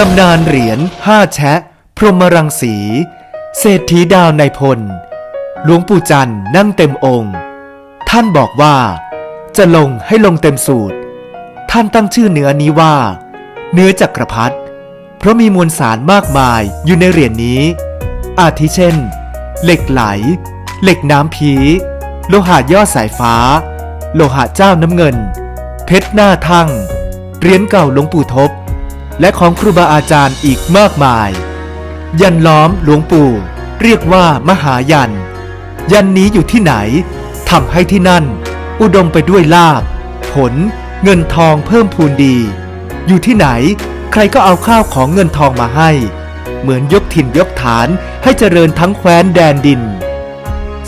ตำนานเหรียญห้าแชะ พรหมรังสี เศรษฐีดาวในพล หลวงปู่จันทร์นั่งเต็มองค์ ท่านบอกว่า จะลงให้ลงเต็มสูตร ท่านตั้งชื่อเนื้อนี้ว่า เนื้อจักรพรรดิเพราะมีมวลสารมากมายอยู่ในเหรียญนี้ อาทิเช่น เหล็กไหล เหล็กน้ำพีโลหะยอดสายฟ้า โลหะเจ้าน้ำเงิน เพชรหน้าทั่งเหรียญเก่าหลวงปู่ทบ และของครูบาอาจารย์อีกมากมาย ยันล้อมหลวงปู่ เรียกว่ามหายัน ยันนี้อยู่ที่ไหนทำให้ที่นั่น อุดมไปด้วยลาบ ผล เงินทองเพิ่มพูนดี อยู่ที่ไหน ใครก็เอาข้าวของเงินทองมาให้ เหมือนยกถิ่นยกฐานให้เจริญทั้งแคว้นแดนดิน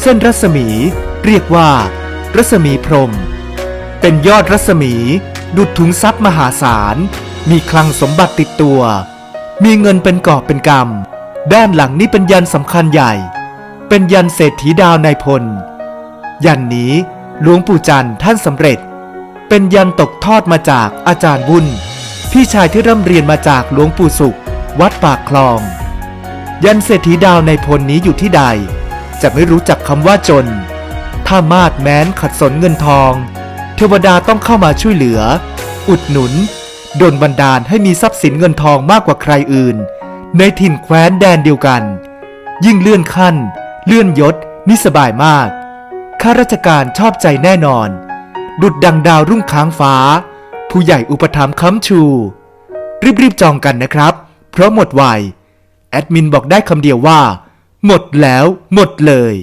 เส้นรัศมี เรียกว่า รัศมีพรม เป็นยอดรัศมี ดุดถุงทรัพย์มหาศาล มีคลังสมบัติติดตัว มีเงินเป็นกอบเป็นกำด้านหลังนี้เป็นยันสำคัญใหญ่ เป็นยันเศรษฐีดาวในายพล ยันนี้หลวงปู่จันทร์ท่านสำเร็จ เป็นยันตกทอดมาจากอาจารย์บุญพี่ชายที่ร่ำเรียนมาจากหลวงปู่สุข วัดปากคลอง ยันเศรษฐีดาวในพลนี้อยู่ที่ใด จะไม่รู้จักคำว่าจน ถ้ามาดแม้นขัดสนเงินทอง เทวดาต้องเข้ามาช่วยเหลือ อุดหนุน ดลบันดาลให้มีทรัพย์สินเงินทองมากกว่าใครอื่น ในถิ่นแคว้นแดนเดียวกัน ยิ่งเลื่อนขั้น เลื่อนยศนี่สบายมาก ข้าราชการชอบใจแน่นอน ดุดดังดาวรุ่งค้างฟ้า ผู้ใหญ่อุปถัมภ์ค้ำชู รีบๆจองกันนะครับ เพราะหมดไวแอดมินบอกได้คำเดียวว่า หมดแล้ว หมดเลย